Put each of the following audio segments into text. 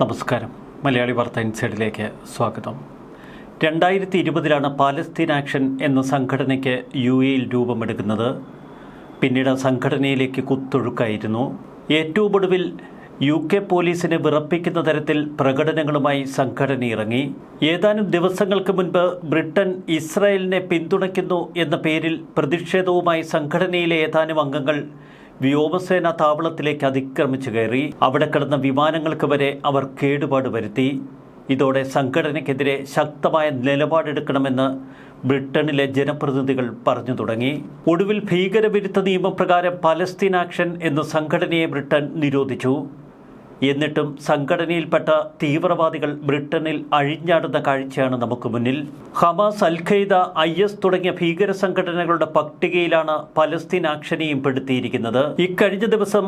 നമസ്കാരം. മലയാളി വാർത്ത ഇൻസൈഡിലേക്ക് സ്വാഗതം. രണ്ടായിരത്തി ഇരുപതിലാണ് പാലസ്തീൻ ആക്ഷൻ എന്ന സംഘടനയ്ക്ക് യു എയിൽ രൂപമെടുക്കുന്നത്. പിന്നീട് സംഘടനയിലേക്ക് കുത്തൊഴുക്കായിരുന്നു. ഏറ്റവും ഒടുവിൽ യു കെ പോലീസിനെ വിറപ്പിക്കുന്ന തരത്തിൽ പ്രകടനങ്ങളുമായി സംഘടന ഇറങ്ങി. ഏതാനും ദിവസങ്ങൾക്ക് മുൻപ് ബ്രിട്ടൻ ഇസ്രായേലിനെ പിന്തുണയ്ക്കുന്നു എന്ന പേരിൽ പ്രതിഷേധവുമായി സംഘടനയിലെ ഏതാനും അംഗങ്ങൾ വ്യോമസേന താവളത്തിലേക്ക് അതിക്രമിച്ചു കയറി അവിടെ കിടന്ന വിമാനങ്ങൾക്ക് വരെ അവർ കേടുപാട് വരുത്തി. ഇതോടെ സംഘടനയ്ക്കെതിരെ ശക്തമായ നിലപാടെടുക്കണമെന്ന് ബ്രിട്ടനിലെ ജനപ്രതിനിധികൾ പറഞ്ഞു തുടങ്ങി. ഒടുവിൽ ഭീകരവിരുദ്ധ നിയമപ്രകാരം പലസ്തീൻ ആക്ഷൻ എന്ന സംഘടനയെ ബ്രിട്ടൻ നിരോധിച്ചു. എന്നിട്ടും സംഘടനയിൽപ്പെട്ട തീവ്രവാദികൾ ബ്രിട്ടനിൽ അഴിഞ്ഞാടുന്ന കാഴ്ചയാണ് നമുക്ക് മുന്നിൽ. Hamas al Qaeda I S തുടങ്ങിയ ഭീകര സംഘടനകളുടെ പട്ടികയിലാണ് പലസ്തീൻ ആക്ഷനെയും പെടുത്തിയിരിക്കുന്നത്. ഇക്കഴിഞ്ഞ ദിവസം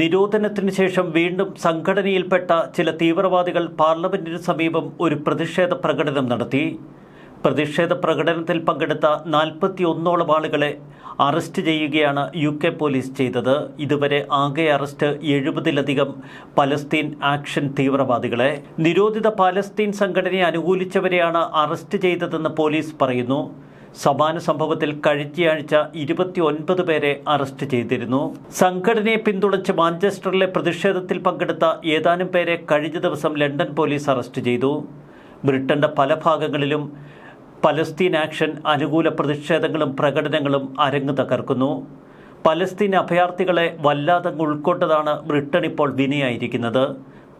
നിരോധനത്തിന് ശേഷം വീണ്ടും സംഘടനയിൽപ്പെട്ട ചില തീവ്രവാദികൾ പാർലമെന്റിന് സമീപം ഒരു പ്രതിഷേധ പ്രകടനം നടത്തി. പ്രതിഷേധ പ്രകടനത്തിൽ പങ്കെടുത്ത നാൽപ്പത്തി ഒന്നോളം ആളുകളെ അറസ്റ്റ് ചെയ്യുകയാണ് യു കെ പോലീസ് ചെയ്തത്. ഇതുവരെ ആകെ അറസ്റ്റ് എഴുപതിലധികം പലസ്തീൻ ആക്ഷൻ തീവ്രവാദികളെ. നിരോധിത പാലസ്തീൻ സംഘടനയെ അനുകൂലിച്ചവരെയാണ് അറസ്റ്റ് ചെയ്തതെന്ന് പോലീസ് പറയുന്നു. സമാന സംഭവത്തിൽ കഴിഞ്ഞയാഴ്ച ഇരുപത്തി ഒൻപത് പേരെ അറസ്റ്റ് ചെയ്തിരുന്നു. സംഘടനയെ പിന്തുണച്ച് മാഞ്ചസ്റ്ററിലെ പ്രതിഷേധത്തിൽ പങ്കെടുത്ത ഏതാനും പേരെ കഴിഞ്ഞ ദിവസം ലണ്ടൻ പോലീസ് അറസ്റ്റ് ചെയ്തു. ബ്രിട്ടന്റെ പല ഭാഗങ്ങളിലും പലസ്തീൻ ആക്ഷൻ അനുകൂല പ്രതിഷേധങ്ങളും പ്രകടനങ്ങളും അരങ്ങ് തകർക്കുന്നു. പലസ്തീൻ അഭയാർത്ഥികളെ വല്ലാതെ ഉൾക്കൊണ്ടതാണ് ബ്രിട്ടൻ ഇപ്പോൾ വിനയായിരിക്കുന്നത്.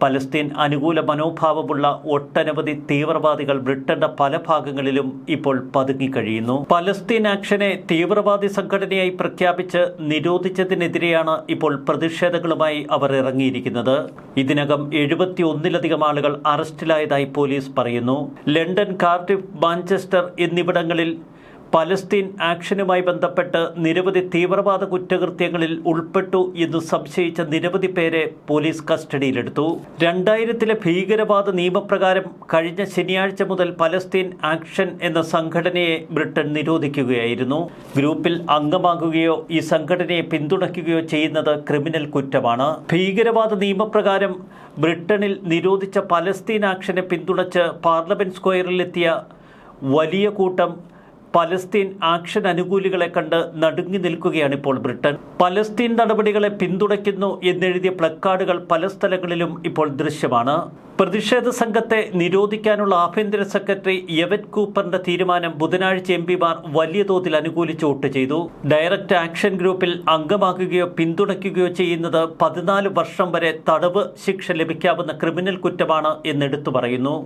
പലസ്തീൻ അനുകൂല മനോഭാവമുള്ള ഒട്ടനവധി തീവ്രവാദികൾ ബ്രിട്ടന്റെ പല ഭാഗങ്ങളിലും ഇപ്പോൾ പതുങ്ങിക്കഴിയുന്നു പലസ്തീൻ ആക്ഷനെ തീവ്രവാദി സംഘടനയായി പ്രഖ്യാപിച്ച് നിരോധിച്ചതിനെതിരെയാണ് ഇപ്പോൾ പ്രതിഷേധങ്ങളുമായി അവർ ഇറങ്ങിയിരിക്കുന്നത്. ഇതിനകം എഴുപത്തി ഒന്നിലധികം ആളുകൾ അറസ്റ്റിലായതായി പോലീസ് പറയുന്നു. ലണ്ടൻ കാർഡിഫ് മാഞ്ചസ്റ്റർ എന്നിവിടങ്ങളിൽ പലസ്തീൻ ആക്ഷനുമായി ബന്ധപ്പെട്ട് നിരവധി തീവ്രവാദ കുറ്റകൃത്യങ്ങളിൽ ഉൾപ്പെട്ടു എന്ന് സംശയിച്ച നിരവധി പേരെ പോലീസ് കസ്റ്റഡിയിലെടുത്തു. രണ്ടായിരത്തിലെ ഭീകരവാദ നിയമപ്രകാരം കഴിഞ്ഞ ശനിയാഴ്ച മുതൽ പലസ്തീൻ ആക്ഷൻ എന്ന സംഘടനയെ ബ്രിട്ടൻ നിരോധിക്കുകയായിരുന്നു. ഗ്രൂപ്പിൽ അംഗമാകുകയോ ഈ സംഘടനയെ പിന്തുണയ്ക്കുകയോ ചെയ്യുന്നത് ക്രിമിനൽ കുറ്റമാണ്. ഭീകരവാദ നിയമപ്രകാരം ബ്രിട്ടനിൽ നിരോധിച്ച പലസ്തീൻ ആക്ഷനെ പിന്തുണച്ച് പാർലമെന്റ് സ്ക്വയറിലെത്തിയ വലിയ കൂട്ടം പലസ്തീൻ ആക്ഷൻ അനുകൂലികളെ കണ്ട് നടുങ്ങി നിൽക്കുകയാണ് ഇപ്പോൾ ബ്രിട്ടൻ. പലസ്തീൻ നടപടികളെ പിന്തുണയ്ക്കുന്നു എന്നെഴുതിയ പ്ലക്കാർഡുകൾ പല സ്ഥലങ്ങളിലും ഇപ്പോൾ ദൃശ്യമാണ്. പ്രതിഷേധ സംഘത്തെ നിരോധിക്കാനുള്ള ആഭ്യന്തര സെക്രട്ടറി യവറ്റ് കൂപ്പറിന്റെ തീരുമാനം ബുധനാഴ്ച എം പിമാർ വലിയ തോതിൽ അനുകൂലിച്ച് വോട്ട് ചെയ്തു. ഡയറക്റ്റ് ആക്ഷൻ ഗ്രൂപ്പിൽ അംഗമാക്കുകയോ പിന്തുണയ്ക്കുകയോ ചെയ്യുന്നത് പതിനാല് വർഷം വരെ തടവ് ശിക്ഷ ലഭിക്കാവുന്ന ക്രിമിനൽ കുറ്റമാണ് എന്നെടുത്തു പറയുന്നു.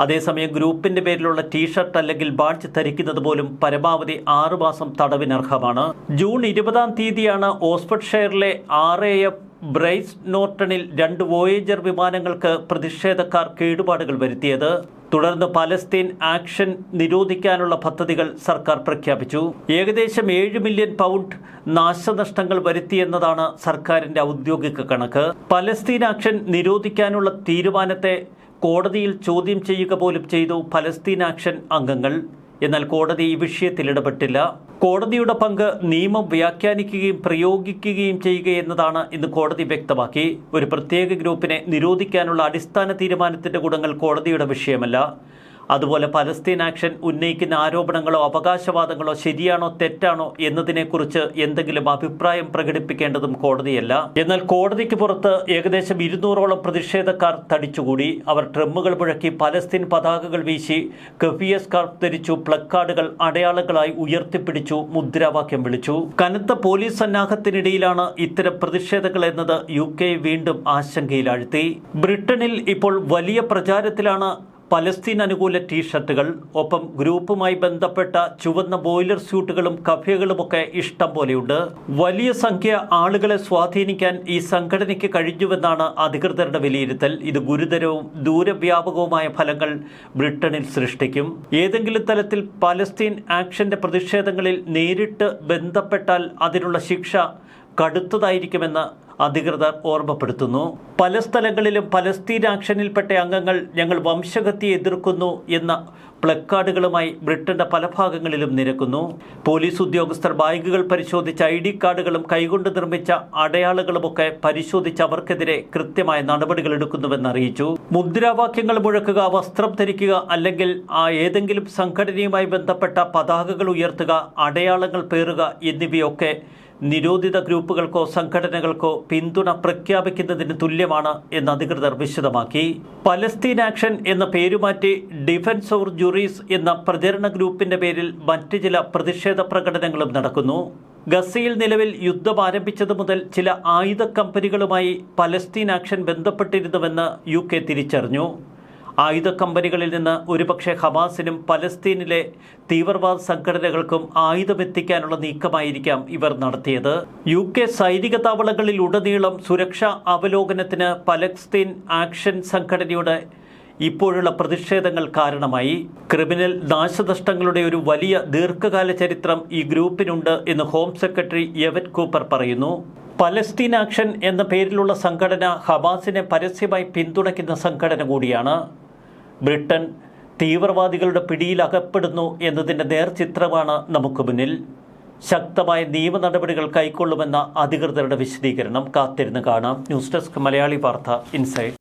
അതേസമയം ഗ്രൂപ്പിന്റെ പേരിലുള്ള ടീഷർട്ട് അല്ലെങ്കിൽ ബാഡ്ജ് ധരിക്കുന്നത് പോലും പരമാവധി ആറു മാസം തടവിനർഹമാണ്. ജൂൺ ഇരുപതാം തീയതിയാണ് ഓസ്ഫർഡ് ഷെയറിലെ ആർ എ എഫ് ബ്രൈസ് നോർട്ടണിൽ രണ്ട് വോയേജർ വിമാനങ്ങൾക്ക് പ്രതിഷേധക്കാർ കേടുപാടുകൾ വരുത്തിയത്. തുടർന്ന് പലസ്തീൻ ആക്ഷൻ നിരോധിക്കാനുള്ള പദ്ധതികൾ സർക്കാർ പ്രഖ്യാപിച്ചു. ഏകദേശം ഏഴ് മില്യൺ പൗണ്ട് നാശനഷ്ടങ്ങൾ വരുത്തിയെന്നതാണ് സർക്കാരിന്റെ ഔദ്യോഗിക കണക്ക്. പലസ്തീൻ ആക്ഷൻ നിരോധിക്കാനുള്ള തീരുമാനത്തെ കോടതിയിൽ ചോദ്യം ചെയ്യുക പോലും ചെയ്തു ഫലസ്തീൻ ആക്ഷൻ അംഗങ്ങൾ. എന്നാൽ കോടതി ഈ വിഷയത്തിൽ ഇടപെട്ടില്ല. കോടതിയുടെ പങ്ക് നിയമം വ്യാഖ്യാനിക്കുകയും പ്രയോഗിക്കുകയും ചെയ്യുക എന്നതാണ് ഇന്ന് കോടതി വ്യക്തമാക്കി. ഒരു പ്രത്യേക ഗ്രൂപ്പിനെ നിരോധിക്കാനുള്ള അടിസ്ഥാന തീരുമാനത്തിന്റെ ഗുണങ്ങൾ കോടതിയുടെ വിഷയമല്ല. അതുപോലെ പലസ്തീൻ ആക്ഷൻ ഉന്നയിക്കുന്ന ആരോപണങ്ങളോ അവകാശവാദങ്ങളോ ശരിയാണോ തെറ്റാണോ എന്നതിനെക്കുറിച്ച് എന്തെങ്കിലും അഭിപ്രായം പ്രകടിപ്പിക്കേണ്ടതും കോടതിയല്ല. എന്നാൽ കോടതിക്ക് പുറത്ത് ഏകദേശം ഇരുന്നൂറോളം പ്രതിഷേധക്കാർ തടിച്ചുകൂടി. അവർ ട്രമ്മുകൾ മുഴക്കി പലസ്തീൻ പതാകകൾ വീശി കഫിയ സ്കാർഫ് ധരിച്ചു പ്ലക്കാർഡുകൾ അടയാളങ്ങളായി ഉയർത്തിപ്പിടിച്ചു മുദ്രാവാക്യം വിളിച്ചു. കനത്ത പോലീസ് സന്നാഹത്തിനിടയിലാണ് ഇത്തരം പ്രതിഷേധങ്ങൾ എന്നത് യു കെ വീണ്ടും ആശങ്കയിലാഴ്ത്തി. ബ്രിട്ടനിൽ ഇപ്പോൾ വലിയ പ്രചാരത്തിലാണ് പലസ്തീൻ അനുകൂല ടീഷർട്ടുകൾ ഒപ്പം ഗ്രൂപ്പുമായി ബന്ധപ്പെട്ട ചുവന്ന ബോയിലർ സ്യൂട്ടുകളും കഫേകളുമൊക്കെ ഇഷ്ടം പോലെയുണ്ട്. വലിയ സംഖ്യ ആളുകളെ സ്വാധീനിക്കാൻ ഈ സംഘടനയ്ക്ക് കഴിഞ്ഞുവെന്നാണ് അധികൃതരുടെ വിലയിരുത്തൽ. ഇത് ഗുരുതരവും ദൂരവ്യാപകവുമായ ഫലങ്ങൾ ബ്രിട്ടനിൽ സൃഷ്ടിക്കും. ഏതെങ്കിലും തലത്തിൽ പലസ്തീൻ ആക്ഷന്റെ പ്രതിഷേധങ്ങളിൽ നേരിട്ട് ബന്ധപ്പെട്ടാൽ അതിനുള്ള ശിക്ഷ കടുത്തതായിരിക്കുമെന്ന് അധികൃതർ ഓർമ്മപ്പെടുത്തുന്നു. പല സ്ഥലങ്ങളിലും പലസ്തീൻ ആക്ഷനിൽപ്പെട്ട അംഗങ്ങൾ ഞങ്ങൾ വംശഹത്യയെ എതിർക്കുന്നു എന്ന പ്ലക്കാർഡുകളുമായി ബ്രിട്ടന്റെ പല ഭാഗങ്ങളിലും നിരക്കുന്നു. പോലീസ് ഉദ്യോഗസ്ഥർ ബാഗുകൾ പരിശോധിച്ച ഐ ഡി കാർഡുകളും കൈകൊണ്ട് നിർമ്മിച്ച അടയാളങ്ങളുമൊക്കെ പരിശോധിച്ച് അവർക്കെതിരെ കൃത്യമായ നടപടികൾ എടുക്കുന്നുവെന്ന് അറിയിച്ചു. മുദ്രാവാക്യങ്ങൾ മുഴക്കുക വസ്ത്രം ധരിക്കുക അല്ലെങ്കിൽ ആ ഏതെങ്കിലും സംഘടനയുമായി ബന്ധപ്പെട്ട പതാകകൾ ഉയർത്തുക അടയാളങ്ങൾ പേറുക എന്നിവയൊക്കെ നിരോധിത ഗ്രൂപ്പുകൾക്കോ സംഘടനകൾക്കോ പിന്തുണ പ്രഖ്യാപിക്കുന്നതിന് തുല്യമാണ് എന്ന് അധികൃതർ വിശദമാക്കി. പലസ്തീൻ ആക്ഷൻ എന്ന പേരുമാറ്റി ഡിഫൻസ് ഓർ ജുറീസ് എന്ന പ്രചരണ ഗ്രൂപ്പിന്റെ പേരിൽ മറ്റ് ചില പ്രതിഷേധ പ്രകടനങ്ങളും നടക്കുന്നു. ഗസയിൽ നിലവിൽ യുദ്ധം ആരംഭിച്ചത് മുതൽ ചില ആയുധ കമ്പനികളുമായി പലസ്തീൻ ആക്ഷൻ ബന്ധപ്പെട്ടിരുന്നുവെന്ന് യു കെ തിരിച്ചറിഞ്ഞു. ആയുധ കമ്പനികളിൽ നിന്ന് ഒരുപക്ഷെ ഹമാസിനും പലസ്തീനിലെ തീവ്രവാദ സംഘടനകൾക്കും ആയുധമെത്തിക്കാനുള്ള നീക്കമായിരിക്കാം ഇവർ നടത്തിയത്. യു കെ സൈനിക താവളങ്ങളിൽ ഉടനീളം സുരക്ഷാ അവലോകനത്തിന് പലസ്തീൻ ആക്ഷൻ സംഘടനയുടെ ഇപ്പോഴുള്ള പ്രതിഷേധങ്ങൾ കാരണമായി. ക്രിമിനൽ നാശനഷ്ടങ്ങളുടെ ഒരു വലിയ ദീർഘകാല ചരിത്രം ഈ ഗ്രൂപ്പിനുണ്ട് എന്ന് ഹോം സെക്രട്ടറി യവൻ കൂപ്പർ പറയുന്നു. പലസ്തീൻ ആക്ഷൻ എന്ന പേരിലുള്ള സംഘടന ഹമാസിനെ പരസ്യമായി പിന്തുണയ്ക്കുന്ന സംഘടന കൂടിയാണ്. ബ്രിട്ടൻ തീവ്രവാദികളുടെ പിടിയിൽ അകപ്പെടുന്നു എന്നതിന്റെ നേർചിത്രമാണ് നമുക്ക് മുന്നിൽ. ശക്തമായ നിയമ നടപടികൾ കൈക്കൊള്ളുമെന്ന അധികൃതരുടെ വിശദീകരണം കാത്തിരുന്ന് കാണാം. ന്യൂസ് ഡെസ്ക് മലയാളി വാർത്ത ഇൻസൈഡ്.